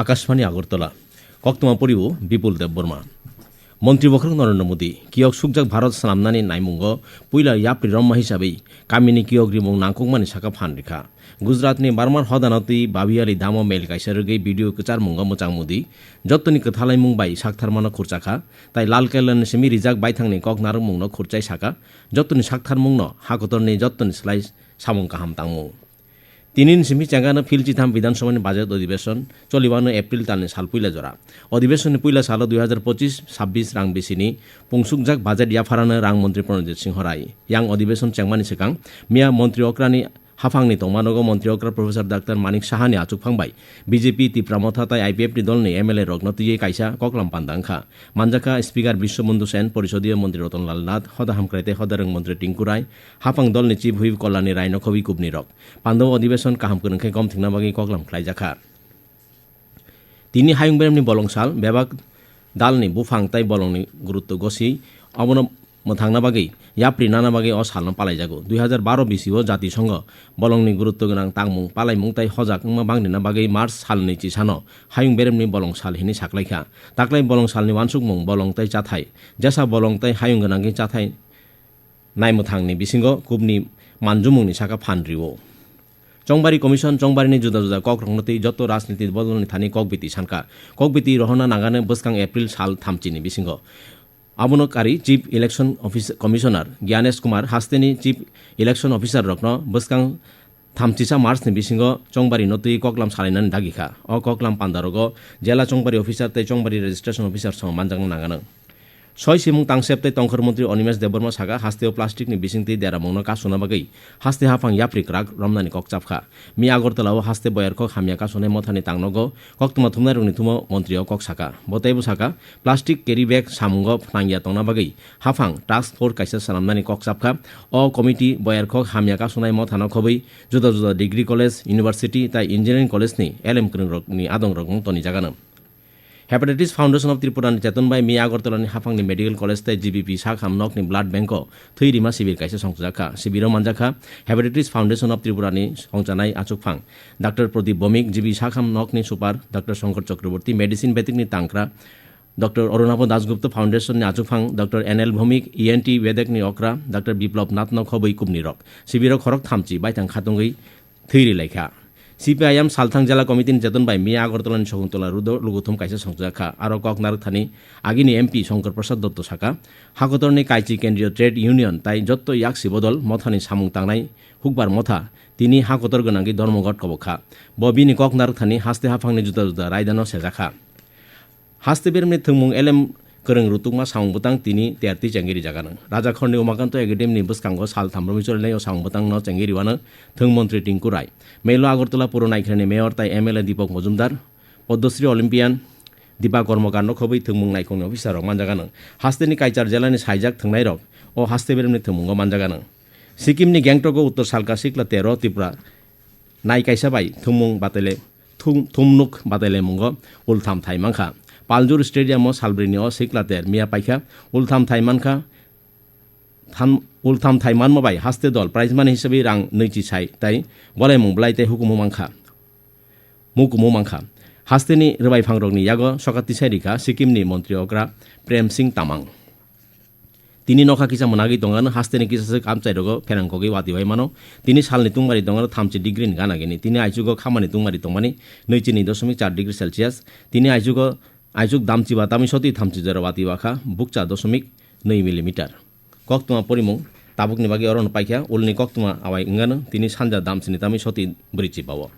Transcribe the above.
আকাশবাণী আগরতলা। কক্তমা পরিব, বিপুল দেববর্মা মন্ত্রী বখরক নরেন্দ্র মোদী, কিয়ক সুকজাক ভারত সামনানি নাইমুঙ্গ, পুইলা ইয়াপ্রি রম্মা হিসাবে কামিনী কিয়ক রিমুং নাংকুকমানি শাখা ফান রেখা। গুজরাতনি বার্মার হদানতি বাবিয়ালি দাম মেল কাইসারগে ভিডিও কচার মুঙ্গ মোচাং মোদি, যত্তনি কথালাই মুং বাই সাকথার সাকথারমানো খুরচাখা তাই লাল কেলন সেমি রিজাক বাই থাংনি কক নারং মুংন খুরচাই শাখা, যত্তনি সাকথার মুংন হাকতরনি যত্তনি সেলাই সামুং কাহাম তাংমুং। তিনিন সিমি চেঙ্গানো ফিল চিথাম বিধানসভা বাজেট অধিবেশন, চলিবানো এপ্রিল তানে সাল পুইলা জরা অধিবেশনে পুইলা সাল দুই হাজার পঁচিশ ছাব্বিশ রাং বেসিনি, পুংসুকজাক বাজেট ইয়াফারানো রাং মন্ত্রী প্রণজিৎ সিংহ রায়। ইয়াং অধিবেশন চেংমানি সেকাং, মিয়া মন্ত্রী অক্রানি হাফাংনি তংমানগো মন্ত্রী অক্রা প্রফেসর ডাক্তার মানিক সাহানি আচুকফাংবাই বিজেপি তিপ্রামথা তাই আইপিএফনি দলনি এমএলএ রগ্নতুয়ে কাইসা ককলাম পান্দাংখা। মানজাকা স্পিকার বিশ্ববন্ধু সেন পরিষদীয় মন্ত্রী রতনলাল নাথ হদা হামক্রাইতে হদারং মন্ত্রী টিঙ্কু রায়, হাফাং দলনি চিফ হুইপ কল্যাণী রায় নখবি কুবনি রক। পান্দব অধিবেশন কাহাম করংখাই কম থিংনা বাগি ককলাম খ্লাইজাখা তিনি হায়ুং বেরেমনি বলংসাল বেবাক দালনি বুফাং তাই বলংনি গুরুত্ব গসি অবন মথাংনা বাগै याप्रि नाना बागै अ सालनो पालाइजागो दुई हजार बाह्र बिसिओ जातिसंघ बलंनि गुरुत्व गोनां तांमुं पालाइमुं ताइ हजाक मा बांनिना बागै मार्च सालनि चिसानो हायुं बेरेमनि बलं साल हिनि साख्लाइखा ताक्लाइ बलं सालनि वानसुकमुं बलं ताइ चाथाइ जेसा बलं ताइ हायुं गोनांगै चाथाइ नाइमथांनि बिसिंगो कुबनि मानजुमुंनि साका फानरिओ চংবারি কমিশন চংবারিনি জুদা জুদা কক রংনতি যত রাজনীতি বদলনি থানি ককবিতি সানকা ককবিতি রহনা নাগানে বসকাং এপ্রিল সাল থামচিনি বিসিংহ আবনকারী chief election office, commissioner Gyanesh Kumar হাস্তেনি chief election officer রত্ন বসকাং থামচিসা মার্চ বিসিংহ চংবারি নতুই ককলাম সালাইনান দাগিখা অ ককলাম পান্দারগ জেলা চংবারি অফিসার তাই চংবারি রেজিস্ট্রেশন অফিসার সঙ্গে মানজাং নাগানো। ছয় সিমুং তাংসেপতে তংখর মন্ত্রী অনিমেষ দেববর্মা সাগা হাস্তেও প্লাস্টিকনি বিসিংতি দেরামংনো কাসুনা বাগৈ হাস্তে হাফাং ইয়াপ্রিক রাগ রমনানি ককচাপখা মি আগরতলাও হাস্তে বয়ার কক হামিয়া কাসনে মথানি তাংনগো কক্তমা থুমনাই রংনি থুমো মন্ত্রীও কক সাকা বতাইবু সাকা প্লাস্টিক কেরি ব্যাগ সামুঙ্গ নাঙ্গিয়া তংনা বাগৈ হাফাং টাস্ক ফোর্স কাইসা সালামনানি ককচাপখা অ কমিটি বয়ার কক হামিয়া কাসনাই মথানো খबै জুদা জুদা ডিগ্রি কলেজ, ইউনিভার্সিটি তাই ইঞ্জিনিয়ারিং কলেজনি এলএম ক্রিং রকনি আদং রকম তনি জাগানো। হেপাটাইটিস ফাউন্ডেশন অফ ত্রিপুরানি চেতনবাই মি আগরতলানি হাফাংনি মেডিকেল কলেজ তাই জিবিপি সাখাম নকনি ব্লাড ব্যাংক থৈ রিমা শিবির কাইসে সংজাখা শিবির মানজাখা হেপাটাইটিস ফাউন্ডেশন অফ ত্রিপুরানি সংজানাই আচুকফাং ডাক্তার প্রদীপ বমিক জিবি সাখাম নকনি super doctor Shankar Chakraborty medicine বেতিকনি তাংক্রা ডক্টর অরুণাভ দাসগুপ্ত ফাউন্ডেশননি আচুকফাং doctor N L Bhowmik ENT বেদেকনি অক্রা ডক্টর বিপ্লব নাথ নখবৈ কুবনি রক শিবির খরক থামচি বাইথাং খাতঙ্গৈ থৈরি লাইখা সিপিআইএম সালথাং জেলা কমিটিনি চেতনবাই মিয়া আগরতলানি শকুন্তলা রুদ লুগুথুম কাইসা সংজাখা আরও ককনার থানি আগিনি এমপি শঙ্কর প্রসাদ দত্ত শাখা হাকতরনি কাইচি কেন্দ্রীয় ট্রেড ইউনিয়ন তাই যত্ত ইয়াক শিবদল মথানি সামুং তাংনাই হুকবার মথা, তিনি হাকতর গোনাঙ্গি ধর্মঘট কবখা ববিনি ককনার থানি হাস্তে হাফাংনি জুদা জুদা রায়দানো সেজাখা। হাস্তে বেরমনি থুমুং এলেম koreng rutukma saung butang tini terti cengiri jagana raja khorni umakanto academy ni buskango sal thamromi chorle o saung butang no cengiri wana thung মন্ত্রী রায় মেলো আগরতলা পুর নাইখানি মেয়র তাই এমএলএ দীপক মজুমদার পদ্মশ্রী অলিম্পিয়ান দীপা কর্মকাণ্ড খবৈ থুমুং নাইখংনি অফিসার রক মানজাগানো হাস্তেনি কাইচার জেলানি সাইজাক থংনাই রক ও হাস্তে বেরমনি থুমুঙ্গ মানজাগানো সিকিমনি গ্যাংটক উত্তর সালকা সিকলা তেরো ত্রিপুরা নাই কাইসাবাই থুমুং বাতেলে থুমনুক বাতেলে মুঙ্গ উলথাম থাইমাংখা পালজুর স্টেডিয়ামও সালব্রিনি অ সিকলাতের মিয়া পাইখা, উলথাম থাইমানখা থান, উলথাম থাইমান মবাই হাস্তে দল প্রাইজ মানি হিসেবে রাং নৈচি সাই তাই বলাই গলাই মুংবলাইতে হুকুমু মাংখা, মুকুমু মাংখা। হাস্তেনি রবাই ফাংরকনি ইয়াগ সকাতি সাইরিখা সিকিমনি মন্ত্রী অগ্রা প্রেম সিং তামাং। তিনি নখা কিসা মনাগি দঙ্গানো হাস্তেনি কিসাসে কামচাইরগো ফেরাংকগি ওয়াতিবাই মানো। তিনি সালনি তুংমারি দঙ্গানো থামচি ডিগ্রি গানাগিনি তিনি আইজুগো খামানি তুংমারি দংমানি নৈচিনি দশমিক চার ডিগ্রি সেলসিয়াস তিনি আইজুগো আইজুক দামচিবা তামি সতী থামচি জের बुक्चा দশমিক नै মিলিমিটার। কক্তমা পরিমং তাবুক বাকি অরণ পাইখ্যা উলনি কক্তমা আওয়াই ইঙ্গানো তিনি সানজা দামচিনি তামি সতী বৃচি পাওয়া